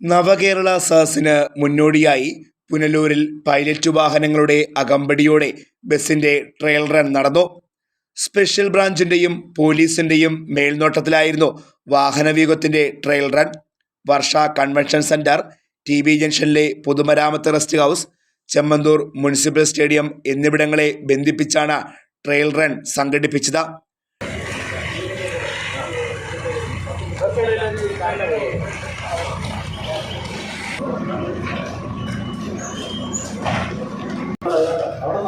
നവകേരള സഹസിന് മുന്നോടിയായി പുനലൂരിൽ പൈലറ്റ് വാഹനങ്ങളുടെ അകമ്പടിയോടെ ബസിന്റെ ട്രയൽ റൺ നടന്നു. സ്പെഷ്യൽ ബ്രാഞ്ചിന്റെയും പോലീസിന്റെയും മേൽനോട്ടത്തിലായിരുന്നു വാഹനവ്യൂഹത്തിന്റെ trial run. Varsha convention centre T B ജംഗ്ഷനിലെ പൊതുമരാമത്ത് rest house Chemmanthoor municipal stadium എന്നിവിടങ്ങളെ ബന്ധിപ്പിച്ചാണ് ട്രയൽ റൺ സംഘടിപ്പിച്ചത്. അവിടെ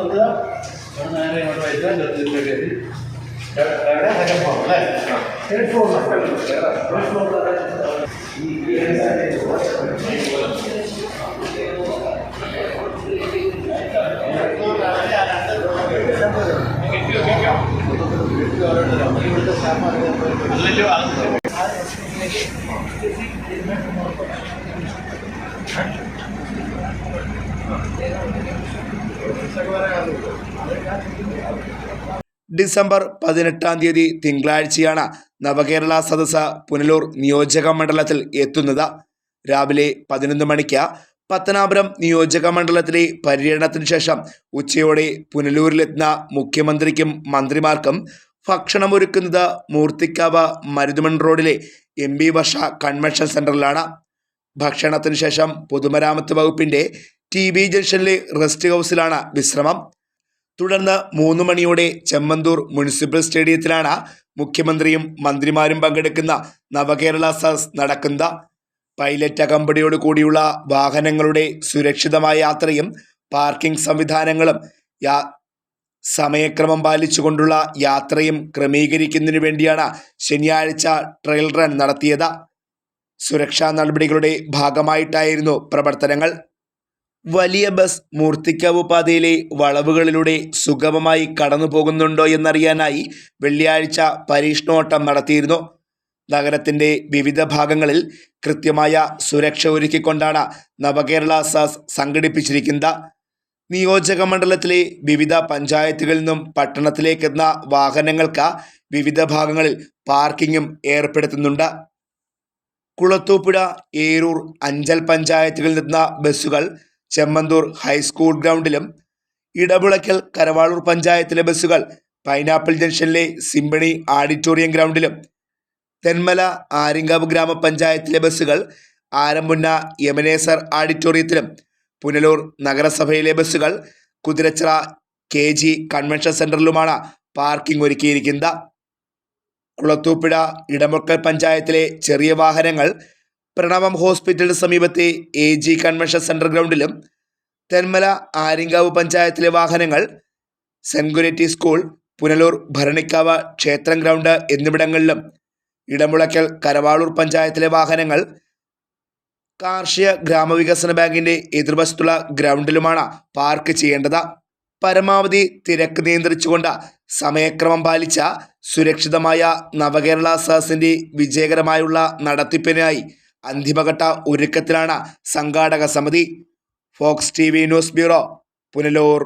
Agora é a luta. ഡിസംബർ പതിനെട്ടാം തീയതി തിങ്കളാഴ്ചയാണ് നവകേരള സദസ്സ് പുനലൂർ നിയോജക മണ്ഡലത്തിൽ എത്തുന്നത്. രാവിലെ പതിനൊന്ന് മണിക്ക് പത്തനാപുരം നിയോജക മണ്ഡലത്തിലെ പര്യടനത്തിന് ശേഷം ഉച്ചയോടെ പുനലൂരിലെത്തുന്ന മുഖ്യമന്ത്രിക്കും മന്ത്രിമാർക്കും ഭക്ഷണമൊരുക്കുന്നത് മൂർത്തിക്കാവ് മരുതുമൺ റോഡിലെ എം ബി വർഷ കൺവെൻഷൻ സെന്ററിലാണ്. ഭക്ഷണത്തിന് ശേഷം പൊതുമരാമത്ത് വകുപ്പിന്റെ ടി ബി ജംഗ്ഷനിലെ റെസ്റ്റ് ഹൗസിലാണ് വിശ്രമം. തുടർന്ന് മൂന്ന് മണിയോടെ ചെമ്മന്തൂർ മുനിസിപ്പൽ സ്റ്റേഡിയത്തിലാണ് മുഖ്യമന്ത്രിയും മന്ത്രിമാരും പങ്കെടുക്കുന്ന നവകേരള സദസ് നടക്കുന്ന പൈലറ്റ് അകമ്പടിയോട് കൂടിയുള്ള വാഹനങ്ങളുടെ സുരക്ഷിതമായ യാത്രയും പാർക്കിംഗ് സംവിധാനങ്ങളും യാ സമയക്രമം പാലിച്ചുകൊണ്ടുള്ള യാത്രയും ക്രമീകരിക്കുന്നതിനു വേണ്ടിയാണ് ശനിയാഴ്ച ട്രയൽ റൺ നടത്തിയത്. സുരക്ഷാ നടപടികളുടെ ഭാഗമായിട്ടായിരുന്നു പ്രവർത്തനങ്ങൾ. വലിയ ബസ് മൂർത്തിക്കാവ് പാതയിലെ വളവുകളിലൂടെ സുഗമമായി കടന്നു പോകുന്നുണ്ടോ എന്നറിയാനായി വെള്ളിയാഴ്ച പരീക്ഷണോട്ടം നടത്തിയിരുന്നു. നഗരത്തിന്റെ വിവിധ ഭാഗങ്ങളിൽ കൃത്യമായ സുരക്ഷ ഒരുക്കിക്കൊണ്ടാണ് നവകേരള സാസ് സംഘടിപ്പിച്ചിരിക്കുന്നത്. നിയോജക മണ്ഡലത്തിലെ വിവിധ പഞ്ചായത്തുകളിൽ നിന്നും പട്ടണത്തിലേക്കെത്തുന്ന വാഹനങ്ങൾക്ക് വിവിധ ഭാഗങ്ങളിൽ പാർക്കിങ്ങും ഏർപ്പെടുത്തുന്നുണ്ട്. കുളത്തൂപ്പുഴ ഏരൂർ അഞ്ചൽ പഞ്ചായത്തുകളിൽ നിന്ന ബസ്സുകൾ ചെമ്മന്തൂർ ഹൈസ്കൂൾ ഗ്രൗണ്ടിലും ഇടപുളയ്ക്കൽ കരവാളൂർ പഞ്ചായത്തിലെ ബസ്സുകൾ പൈനാപ്പിൾ ജംഗ്ഷനിലെ സിംബണി ആഡിറ്റോറിയം ഗ്രൗണ്ടിലും തെന്മല ആര്യങ്കാവ് ഗ്രാമപഞ്ചായത്തിലെ ബസ്സുകൾ ആരമ്പുന്ന യമനേസർ ആഡിറ്റോറിയത്തിലും പുനലൂർ നഗരസഭയിലെ ബസ്സുകൾ കുതിരച്ചിറ കെ ജി കൺവെൻഷൻ സെന്ററിലുമാണ് പാർക്കിംഗ് ഒരുക്കിയിരിക്കുന്നത്. കുളത്തൂപ്പുഴ ഇടമുക്കൽ പഞ്ചായത്തിലെ ചെറിയ വാഹനങ്ങൾ പ്രണവം ഹോസ്പിറ്റലിന് സമീപത്തെ എ ജി കൺവെൻഷൻ സെന്റർ ഗ്രൗണ്ടിലും തെന്മല ആര്യങ്കാവ് പഞ്ചായത്തിലെ വാഹനങ്ങൾ സെൻഗുരിറ്റി സ്കൂൾ പുനലൂർ ഭരണിക്കാവ് ക്ഷേത്രം ഗ്രൗണ്ട് എന്നിവിടങ്ങളിലും ഇടമുളയ്ക്കൽ കരവാളൂർ പഞ്ചായത്തിലെ വാഹനങ്ങൾ കാർഷിക ഗ്രാമവികസന ബാങ്കിന്റെ എതിർവശത്തുള്ള ഗ്രൗണ്ടിലുമാണ് പാർക്ക് ചെയ്യേണ്ടത്. പരമാവധി തിരക്ക് നിയന്ത്രിച്ചുകൊണ്ട് സമയക്രമം പാലിച്ച സുരക്ഷിതമായ നവകേരള സഹസിന്റെ വിജയകരമായുള്ള നടത്തിപ്പിനായി അന്തിമഘട്ട ഒരുക്കത്തിലാണ് സംഘാടക സമിതി Fox T news bureau Punalur.